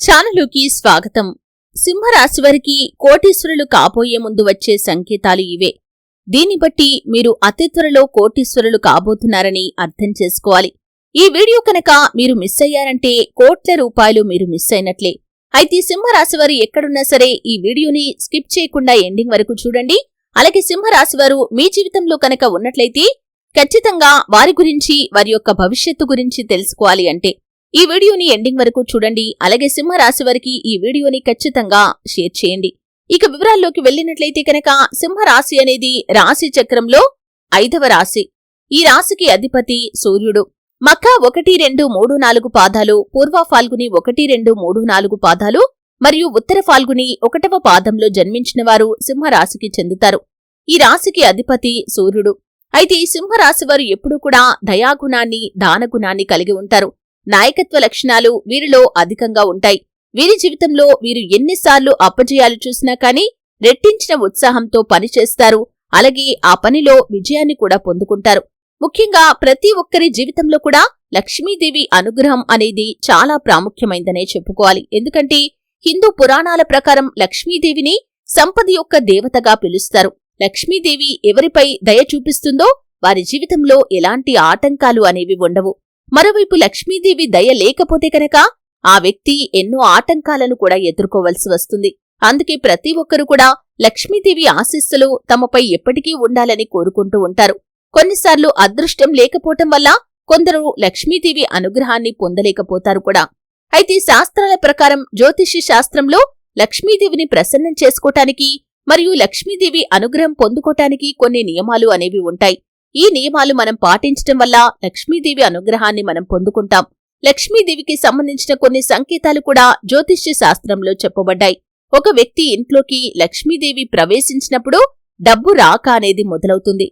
ఛానలుకి స్వాగతం. సింహరాశి వారికి కోటీశ్వరులు కాబోయే ముందు వచ్చే సంకేతాలు ఇవే. దీన్ని బట్టి మీరు అతి త్వరలో కోటీశ్వరులు కాబోతున్నారని అర్థం చేసుకోవాలి. ఈ వీడియో కనుక మీరు మిస్ అయ్యారంటే కోట్ల రూపాయలు మీరు మిస్ అయినట్లే. అయితే సింహరాశివారు ఎక్కడున్నా సరే ఈ వీడియోని స్కిప్ చేయకుండా ఎండింగ్ వరకు చూడండి. అలాగే సింహరాశివారు మీ జీవితంలో కనుక ఉన్నట్లయితే ఖచ్చితంగా వారి గురించి వారి యొక్క భవిష్యత్తు గురించి తెలుసుకోవాలి అంటే ఈ వీడియోని ఎండింగ్ వరకు చూడండి. అలాగే సింహరాశి వారికి ఈ వీడియోని ఖచ్చితంగా షేర్ చేయండి. ఇక వివరాల్లోకి వెళ్ళినట్లయితే కనుక సింహరాశి అనేది రాశి చక్రంలో ఐదవ రాశి. ఈ రాశికి అధిపతి సూర్యుడు. మక్క ఒకటి రెండు మూడు నాలుగు పాదాలు పూర్వ ఫాల్గుని ఒకటి రెండు మూడు నాలుగు పాదాలు మరియు ఉత్తర ఫాల్గుని ఒకటవ పాదంలో జన్మించిన వారు సింహరాశికి చెందుతారు. ఈ రాశికి అధిపతి సూర్యుడు. అయితే ఈ సింహరాశి వారు ఎప్పుడూ కూడా దయాగుణాన్ని దానగుణాన్ని కలిగి ఉంటారు. నాయకత్వ లక్షణాలు వీరిలో అధికంగా ఉంటాయి. వీరి జీవితంలో వీరు ఎన్నిసార్లు అప్పజయాలు చూసినా కానీ రెట్టించిన ఉత్సాహంతో పనిచేస్తారు. అలాగే ఆ పనిలో విజయాన్ని కూడా పొందుకుంటారు. ముఖ్యంగా ప్రతి ఒక్కరి జీవితంలో కూడా లక్ష్మీదేవి అనుగ్రహం అనేది చాలా ప్రాముఖ్యమైందనే చెప్పుకోవాలి. ఎందుకంటే హిందూ పురాణాల ప్రకారం లక్ష్మీదేవిని సంపద యొక్క దేవతగా పిలుస్తారు. లక్ష్మీదేవి ఎవరిపై దయ చూపిస్తుందో వారి జీవితంలో ఎలాంటి ఆటంకాలు అనేవి ఉండవు. మరోవైపు లక్ష్మీదేవి దయ లేకపోతే కనుక ఆ వ్యక్తి ఎన్నో ఆటంకాలను కూడా ఎదుర్కోవలసి వస్తుంది. అందుకే ప్రతి ఒక్కరూ కూడా లక్ష్మీదేవి ఆశీస్సులు తమపై ఎప్పటికీ ఉండాలని కోరుకుంటూ ఉంటారు. కొన్నిసార్లు అదృష్టం లేకపోవటం వల్ల కొందరు లక్ష్మీదేవి అనుగ్రహాన్ని పొందలేకపోతారు కూడా. అయితే శాస్త్రాల ప్రకారం జ్యోతిషి శాస్త్రంలో లక్ష్మీదేవిని ప్రసన్నం చేసుకోటానికి మరియు లక్ష్మీదేవి అనుగ్రహం పొందుకోటానికి కొన్ని నియమాలు అనేవి ఉంటాయి. ఈ నియమాలు మనం పాటించటం వల్ల లక్ష్మీదేవి అనుగ్రహాన్ని మనం పొందుకుంటాం. లక్ష్మీదేవికి సంబంధించిన కొన్ని సంకేతాలు కూడా జ్యోతిష్య శాస్త్రంలో చెప్పబడ్డాయి. ఒక వ్యక్తి ఇంట్లోకి లక్ష్మీదేవి ప్రవేశించినప్పుడు డబ్బు రాక అనేది మొదలవుతుంది.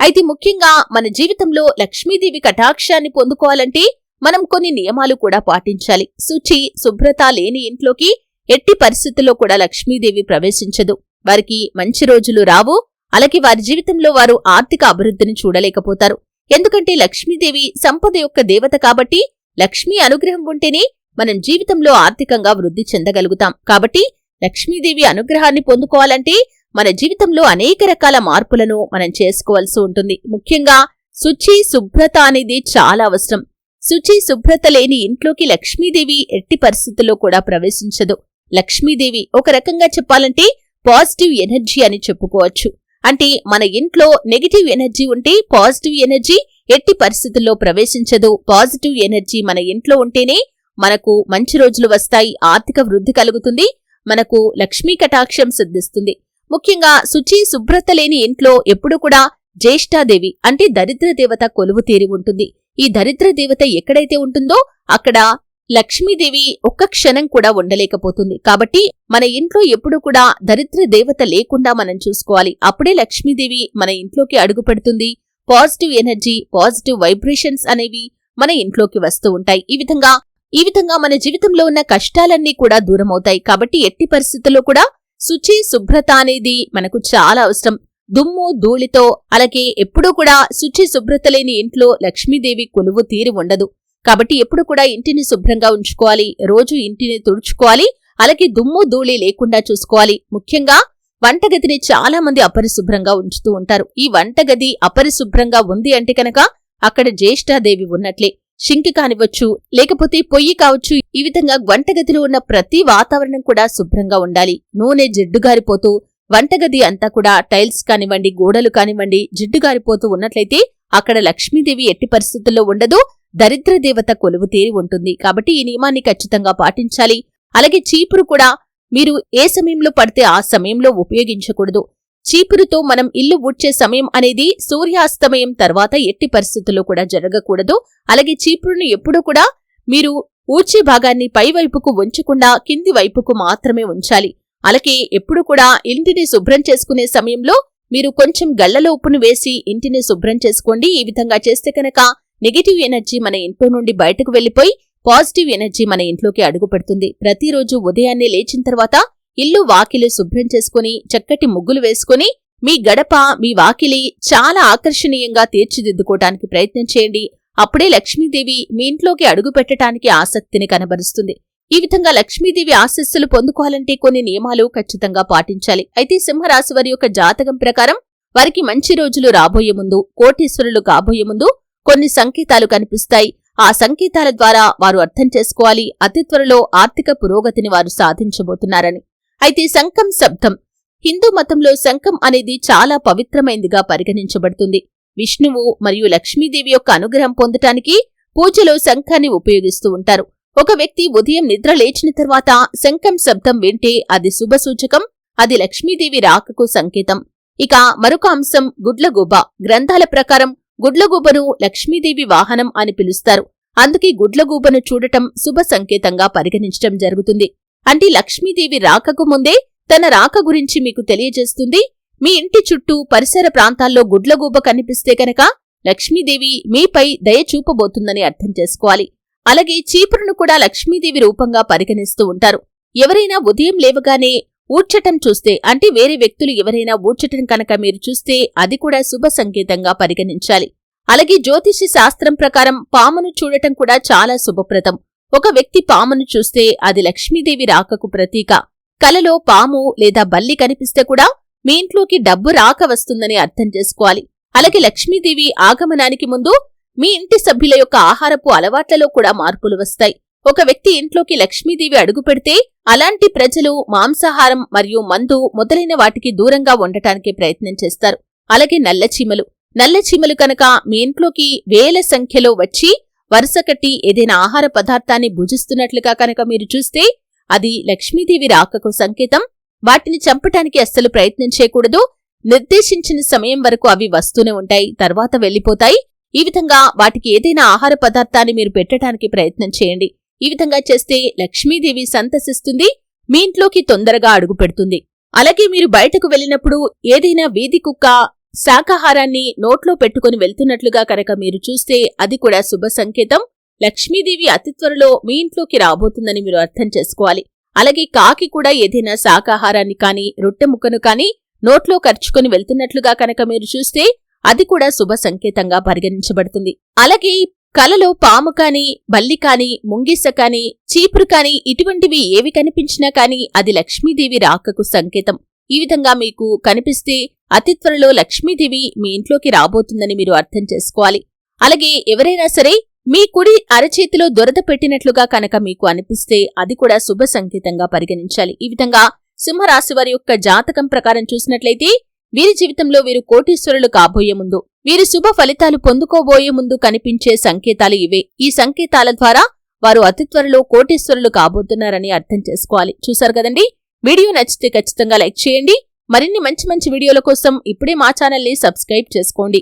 అయితే ముఖ్యంగా మన జీవితంలో లక్ష్మీదేవి కటాక్షాన్ని పొందుకోవాలంటే మనం కొన్ని నియమాలు కూడా పాటించాలి. శుచి శుభ్రత లేని ఇంట్లోకి ఎట్టి పరిస్థితుల్లో కూడా లక్ష్మీదేవి ప్రవేశించదు. వారికి మంచి రోజులు రావు. అలాగే వారి జీవితంలో వారు ఆర్థిక అభివృద్ధిని చూడలేకపోతారు. ఎందుకంటే లక్ష్మీదేవి సంపద యొక్క దేవత కాబట్టి లక్ష్మీ అనుగ్రహం ఉంటేనే మనం జీవితంలో ఆర్థికంగా వృద్ధి చెందగలుగుతాం. కాబట్టి లక్ష్మీదేవి అనుగ్రహాన్ని పొందుకోవాలంటే మన జీవితంలో అనేక రకాల మార్పులను మనం చేసుకోవాల్సి ఉంటుంది. ముఖ్యంగా శుచి శుభ్రత అనేది చాలా అవసరం. శుచి శుభ్రత లేని ఇంట్లోకి లక్ష్మీదేవి ఎట్టి పరిస్థితుల్లో కూడా ప్రవేశించదు. లక్ష్మీదేవి ఒక రకంగా చెప్పాలంటే పాజిటివ్ ఎనర్జీ అని చెప్పుకోవచ్చు. అంటే మన ఇంట్లో నెగిటివ్ ఎనర్జీ ఉంటే పాజిటివ్ ఎనర్జీ ఎట్టి పరిస్థితుల్లో ప్రవేశించదు. పాజిటివ్ ఎనర్జీ మన ఇంట్లో ఉంటేనే మనకు మంచి రోజులు వస్తాయి ఆర్థిక వృద్ధి కలుగుతుంది మనకు లక్ష్మీ కటాక్షం సిద్ధిస్తుంది. ముఖ్యంగా శుచి శుభ్రత లేని ఇంట్లో ఎప్పుడు కూడా జ్యేష్ఠాదేవి అంటే దరిద్ర దేవత కొలువు తీరి ఉంటుంది. ఈ దరిద్ర దేవత ఎక్కడైతే ఉంటుందో అక్కడ లక్ష్మీదేవి ఒక్క క్షణం కూడా ఉండలేకపోతుంది. కాబట్టి మన ఇంట్లో ఎప్పుడు కూడా దరిద్ర దేవత లేకుండా మనం చూసుకోవాలి. అప్పుడే లక్ష్మీదేవి మన ఇంట్లోకి అడుగు పెడుతుంది. పాజిటివ్ ఎనర్జీ పాజిటివ్ వైబ్రేషన్స్ అనేవి మన ఇంట్లోకి వస్తూ ఉంటాయి. ఈ విధంగా ఈ విధంగా మన జీవితంలో ఉన్న కష్టాలన్నీ కూడా దూరమవుతాయి. కాబట్టి ఎట్టి పరిస్థితుల్లో కూడా శుచి శుభ్రత అనేది మనకు చాలా అవసరం. దుమ్ము ధూళితో అలాగే ఎప్పుడూ కూడా శుచి శుభ్రత లేని ఇంట్లో లక్ష్మీదేవి కొలువు తీరి ఉండదు. కాబట్టి ఎప్పుడు కూడా ఇంటిని శుభ్రంగా ఉంచుకోవాలి రోజు ఇంటిని తుడుచుకోవాలి అలాగే దుమ్ము ధూళి లేకుండా చూసుకోవాలి. ముఖ్యంగా వంటగదిని చాలా మంది అపరిశుభ్రంగా ఉంచుతూ ఉంటారు. ఈ వంటగది అపరిశుభ్రంగా ఉంది అంటే కనుక అక్కడ జ్యేష్ఠాదేవి ఉన్నట్లే. షింకి కానివచ్చు లేకపోతే పొయ్యి కావచ్చు ఈ విధంగా వంటగదిలో ఉన్న ప్రతి వాతావరణం కూడా శుభ్రంగా ఉండాలి. నూనె జిడ్డుగారిపోతూ వంటగది అంతా కూడా టైల్స్ కానివ్వండి గోడలు కానివ్వండి జిడ్డుగారిపోతూ ఉన్నట్లయితే అక్కడ లక్ష్మీదేవి ఎట్టి పరిస్థితుల్లో ఉండదు. దరిద్ర దేవత కొలువు తీరి ఉంటుంది. కాబట్టి ఈ నియమాన్ని ఖచ్చితంగా పాటించాలి. అలాగే చీపురు కూడా మీరు ఏ సమయంలో పడితే ఆ సమయంలో ఉపయోగించకూడదు. చీపురుతో మనం ఇల్లు ఊడ్చే సమయం అనేది సూర్యాస్తమయం తర్వాత ఎట్టి పరిస్థితుల్లో కూడా జరగకూడదు. అలాగే చీపురును ఎప్పుడూ కూడా మీరు ఊడ్చే భాగాన్ని పైవైపుకు ఉంచకుండా కింది వైపుకు మాత్రమే ఉంచాలి. అలాగే ఎప్పుడు కూడా ఇంటిని శుభ్రం చేసుకునే సమయంలో మీరు కొంచెం గళ్ళలో ఉప్పును వేసి ఇంటిని శుభ్రం చేసుకోండి. ఈ విధంగా చేస్తే కనుక నెగిటివ్ ఎనర్జీ మన ఇంట్లో నుండి బయటకు వెళ్ళిపోయి పాజిటివ్ ఎనర్జీ మన ఇంట్లోకి అడుగు పెడుతుంది. ప్రతిరోజు ఉదయాన్నే లేచిన తర్వాత ఇల్లు వాకిలి శుభ్రం చేసుకుని చక్కటి ముగ్గులు వేసుకుని మీ గడప మీ వాకిలి చాలా ఆకర్షణీయంగా తీర్చిదిద్దుకోవటానికి ప్రయత్నం చేయండి. అప్పుడే లక్ష్మీదేవి మీ ఇంట్లోకి అడుగు పెట్టడానికి ఆసక్తిని కనబరుస్తుంది. ఈ విధంగా లక్ష్మీదేవి ఆశస్సులు పొందుకోవాలంటే కొన్ని నియమాలు ఖచ్చితంగా పాటించాలి. అయితే సింహరాశి వారి యొక్క జాతకం ప్రకారం వారికి మంచి రోజులు రాబోయే ముందు కోటీశ్వరులు కాబోయే ముందు కొన్ని సంకేతాలు కనిపిస్తాయి. ఆ సంకేతాల ద్వారా వారు అర్థం చేసుకోవాలి. అతి త్వరలో ఆర్థిక పురోగతిని వారు సాధించబోతున్నారని. అయితే శంఖం శబ్దం. హిందూ మతంలో శంఖం అనేది చాలా పవిత్రమైందిగా పరిగణించబడుతుంది. విష్ణువు మరియు లక్ష్మీదేవి యొక్క అనుగ్రహం పొందటానికి పూజలో శంఖాన్ని ఉపయోగిస్తూ ఉంటారు. ఒక వ్యక్తి ఉదయం నిద్ర లేచిన తర్వాత శంఖం శబ్దం వింటే అది శుభసూచకం అది లక్ష్మీదేవి రాకకు సంకేతం. ఇక మరొక అంశం గుడ్లగూబ. గ్రంథాల ప్రకారం గుడ్లగూబను లక్ష్మీదేవి వాహనం అని పిలుస్తారు. అందుకే గుడ్లగూబను చూడటం శుభ సంకేతంగా పరిగణించటం జరుగుతుంది. అంటే లక్ష్మీదేవి రాకకు ముందే తన రాక గురించి మీకు తెలియజేస్తుంది. మీ ఇంటి చుట్టూ పరిసర ప్రాంతాల్లో గుడ్లగూబ కనిపిస్తే కనుక లక్ష్మీదేవి మీపై దయ చూపబోతుందని అర్థం చేసుకోవాలి. అలాగే చీపురును కూడా లక్ష్మీదేవి రూపంగా పరిగణిస్తూ ఉంటారు. ఎవరైనా ఉదయం లేవగానే ఊడ్చటం చూస్తే అంటే వేరే వ్యక్తులు ఎవరైనా ఊడ్చటం కనుక మీరు చూస్తే అది కూడా శుభ సంకేతంగా పరిగణించాలి. అలాగే జ్యోతిషి శాస్త్రం ప్రకారం పామును చూడటం కూడా చాలా శుభప్రదం. ఒక వ్యక్తి పామును చూస్తే అది లక్ష్మీదేవి రాకకు ప్రతీక. కలలో పాము లేదా బల్లి కనిపిస్తే కూడా మీ ఇంట్లోకి డబ్బు రాక వస్తుందని అర్థం చేసుకోవాలి. అలాగే లక్ష్మీదేవి ఆగమనానికి ముందు మీ ఇంటి సభ్యుల యొక్క ఆహారపు అలవాట్లలో కూడా మార్పులు వస్తాయి. ఒక వ్యక్తి ఇంట్లోకి లక్ష్మీదేవి అడుగు పెడితే అలాంటి ప్రజలు మాంసాహారం మరియు మందు మొదలైన వాటికి దూరంగా ఉండటానికి ప్రయత్నం చేస్తారు. అలాగే నల్లచీమలు నల్లచీమలు కనుక మీ ఇంట్లోకి వేల సంఖ్యలో వచ్చి వరుస కట్టి ఏదైనా ఆహార పదార్థాన్ని భుజిస్తున్నట్లుగా కనుక మీరు చూస్తే అది లక్ష్మీదేవి రాకకు సంకేతం. వాటిని చంపటానికి అస్సలు ప్రయత్నం చేయకూడదు. నిర్దేశించిన సమయం వరకు అవి వస్తూనే ఉంటాయి తర్వాత వెళ్ళిపోతాయి ఈ విధంగా వాటికి ఏదైనా ఆహార పదార్థాన్ని మీరు పెట్టడానికి ప్రయత్నం చేయండి. ఈ విధంగా చేస్తే లక్ష్మీదేవి సంతసిస్తుంది మీ ఇంట్లోకి తొందరగా అడుగు పెడుతుంది. అలాగే మీరు బయటకు వెళ్ళినప్పుడు ఏదైనా వీధి కుక్క శాకాహారాన్ని నోట్లో పెట్టుకుని వెళ్తున్నట్లుగా కనుక మీరు చూస్తే అది కూడా శుభ సంకేతం. లక్ష్మీదేవి అతి త్వరలో మీ ఇంట్లోకి రాబోతుందని మీరు అర్థం చేసుకోవాలి. అలాగే కాకి కూడా ఏదైనా శాకాహారాన్ని కాని రొట్టె ముక్కను కాని నోట్లో ఖర్చుకుని వెళ్తున్నట్లుగా కనుక మీరు చూస్తే అది కూడా శుభ సంకేతంగా పరిగణించబడుతుంది. అలాగే కలలో పాము కాని బల్లి కాని ముంగిస కాని చీపురు కాని ఇటువంటివి ఏవి కనిపించినా కాని అది లక్ష్మీదేవి రాకకు సంకేతం. ఈ విధంగా మీకు కనిపిస్తే అతి త్వరలో లక్ష్మీదేవి మీ ఇంట్లోకి రాబోతుందని మీరు అర్థం చేసుకోవాలి. అలాగే ఎవరైనా సరే మీ కుడి అరచేతిలో దొరద పెట్టినట్లుగా కనుక మీకు అనిపిస్తే అది కూడా శుభ సంకేతంగా పరిగణించాలి. ఈ విధంగా సింహరాశి వారి యొక్క జాతకం ప్రకారం చూసినట్లయితే వీరి జీవితంలో వీరు కోటీశ్వరులు కాబోయే ముందు వీరి శుభ ఫలితాలు పొందుకోబోయే ముందు కనిపించే సంకేతాలు ఇవే. ఈ సంకేతాల ద్వారా వారు అతి త్వరలో కోటీశ్వరులు కాబోతున్నారని అర్థం చేసుకోవాలి. చూశారు కదండి? వీడియో నచ్చితే ఖచ్చితంగా లైక్ చేయండి. మరిన్ని మంచి మంచి వీడియోల కోసం ఇప్పుడే మా ఛానల్ని సబ్స్క్రైబ్ చేసుకోండి.